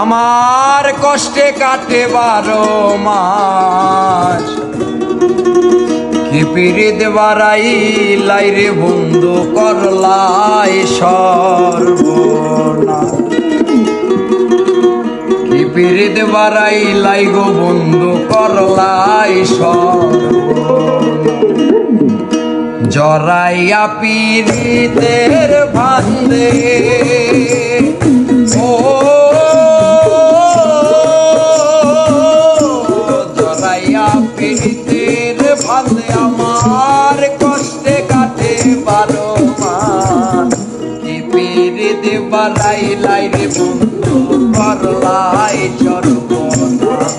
আমার কষ্টে কাটে বারো মাস। কি পিরিত বাড়াই লাইরে বন্ধু, করলাই সর্বনাশ। কি পিরিত বাড়াই লাই গো বন্ধু, করলাই সর্বনাশ। জরাইয়া পিরিতের ভান্দে ও, জরাইয়া পিরিতের ভান্দে আমার কষ্টে কাটে বারো পিরিত বালাই লাই রে বন্ধু করলাই সর্বনাশ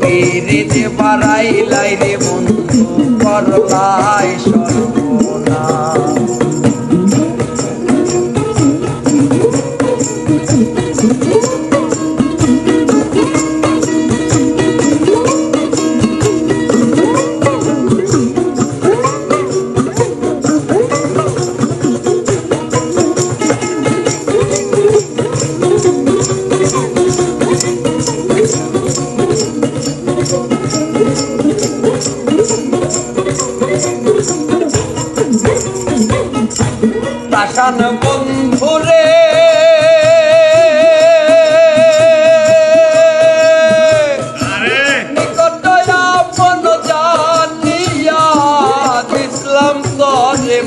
পিরিতে বাড়াই লাই রে বন্ধু করলাই সর্বনা পাশান বন্ধুরে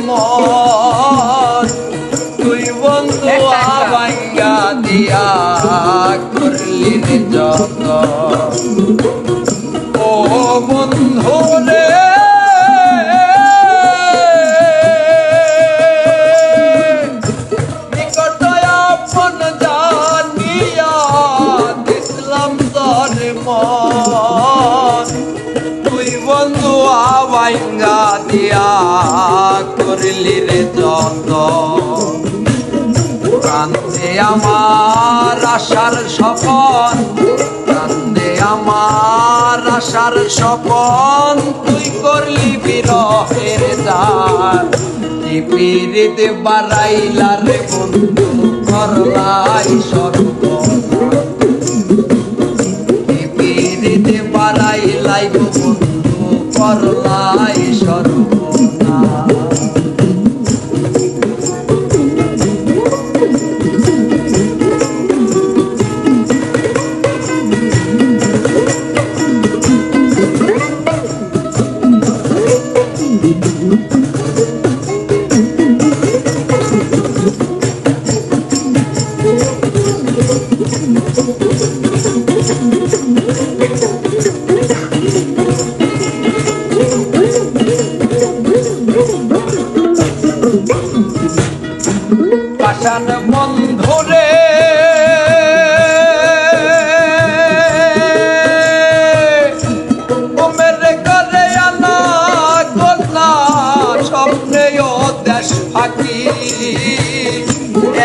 মন তুই বন্ধু আবাইয়া দিয়া করলি রে যত দিয়া করলি রে যত কান্দে আমার আশার স্বপন কান্দে আমার আশার স্বপন, তুই করলি বিরহের দান। পিরিতে বাড়াইলা রে পাশান বন্ধুরে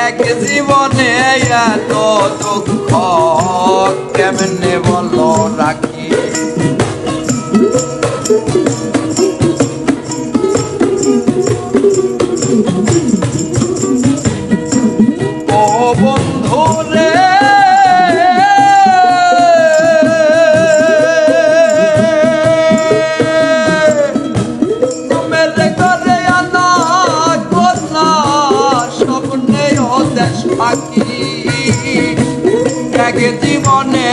এক জীবনে এত দুঃখ কেমনে এক জীবনে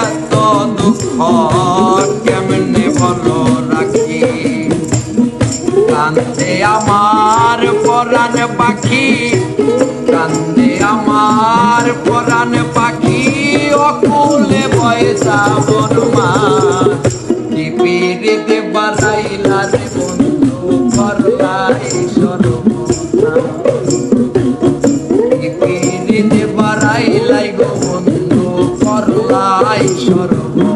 এত দুঃখ, কেমনে বলো রাখি? কান্দে আমার পরাণ পাখি, কান্দে আমার পরাণ পাখি, অকুলে বয়সা করলাই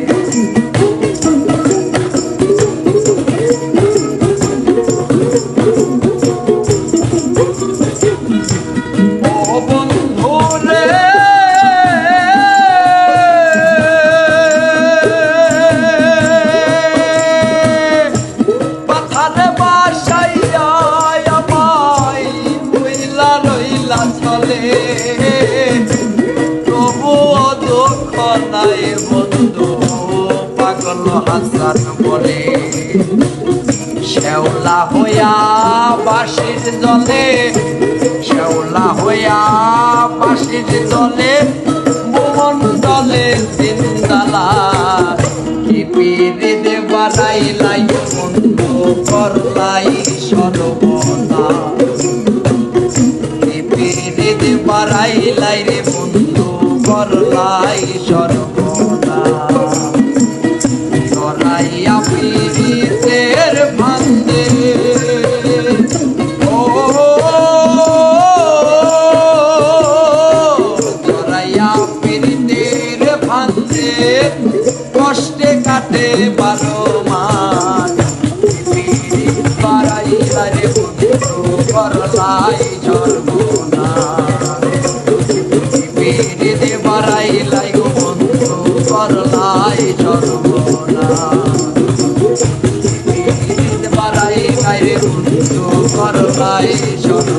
বন্ধু পাগল হাসান বলে শ্যাওলা হইয়া বাঁশির জলে শ্যাওলা হইয়া বাঁশির জলে ভুবন জলে জিন্দালা কি পিরে দে বাড়াইলাই বন্ধু করলাই সর্বনা কি পিরে দে বাড়াইলাই রে বন্ধু করলাই সর্বনা করলাই সর্বনা